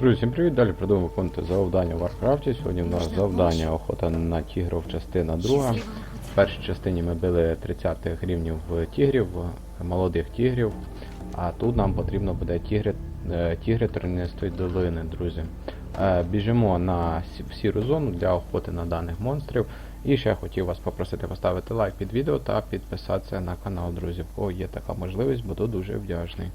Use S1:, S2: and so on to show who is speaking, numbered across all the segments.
S1: Друзі, всім привіт! Далі продовжуємо виконувати завдання в Варкрафті. Сьогодні в нас завдання охота на тігров, частина друга. В першій частині ми били 30 рівнів тігрів, молодих тігрів. А тут нам потрібно буде тігри, е, тігри тернистої долини, друзі. Е, Біжимо на сіру зону для охоти на даних монстрів. І ще хотів вас попросити поставити лайк під відео та підписатися на канал, друзі. В кого є така можливість, буду дуже вдячний.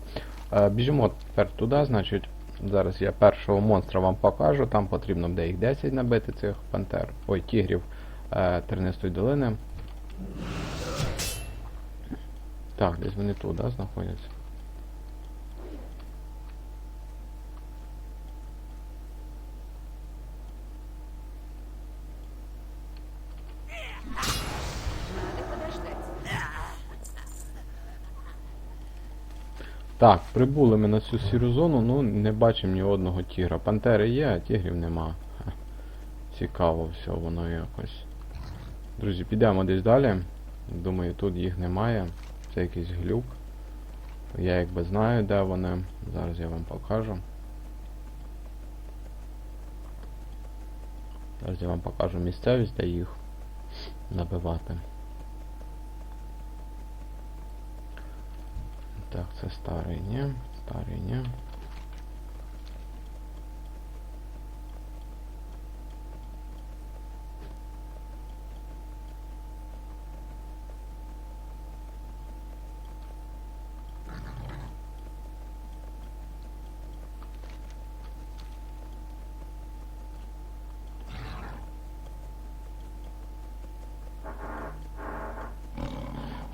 S1: Е, Біжимо тепер туди, значить. Зараз я першого монстра вам покажу. Там потрібно буде їх 10 набити цих пантер. Ой, тігрів е, тернистої долини. Так, десь вони тут, да, знаходяться. Так, прибули ми на цю сіру зону, ну не бачимо ні одного тігра. Пантери є, а тігрів нема. Цікаво все воно якось. Друзі, підемо десь далі. Думаю, тут їх немає. Це якийсь глюк. Я якби знаю, де вони. Зараз я вам покажу. Зараз я вам покажу місцевість, де їх набивати. Так, це старий, ні, старий, ні.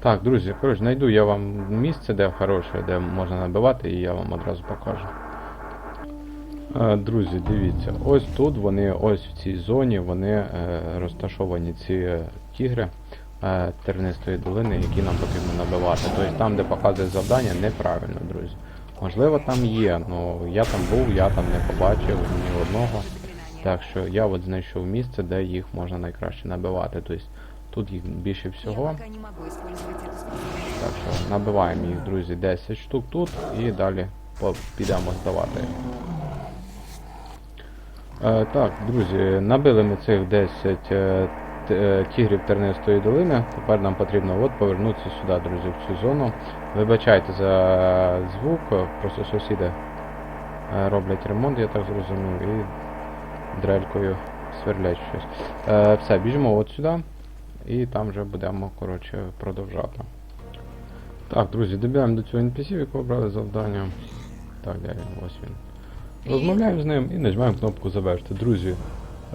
S1: Так, друзі, коротше, знайду я вам місце, де хороше, де можна набивати, і я вам одразу покажу. Е, Друзі, дивіться, ось тут вони, ось в цій зоні, вони е, розташовані ці е, тігри тернистої долини, які нам потрібно набивати. Тобто там, де показує завдання, неправильно, друзі. Можливо, там є, але я там був, я там не побачив ні одного. Так що я от знайшов місце, де їх можна найкраще набивати. Тобто тут їх більше всього. Так що набиваємо їх, друзі, 10 штук тут і далі підемо здавати. Е, так, друзі, набили ми цих 10 е, е, тігрів тернистої долини. Тепер нам потрібно от повернутися сюди, друзі, в цю зону. Вибачайте за звук, просто сусіди е, роблять ремонт, я так зрозумів, і дрелькою сверлять щось. Е, все, біжимо от сюди. І там вже будемо, коротше, продовжати. Так, друзі, добігаємо до цього NPC, в якого брали завдання. Так, де він? Ось він. Розмовляємо з ним і нажимаємо кнопку завершити. Друзі,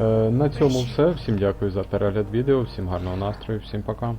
S1: е, на цьому все. Всім дякую за перегляд відео, всім гарного настрою, всім пока.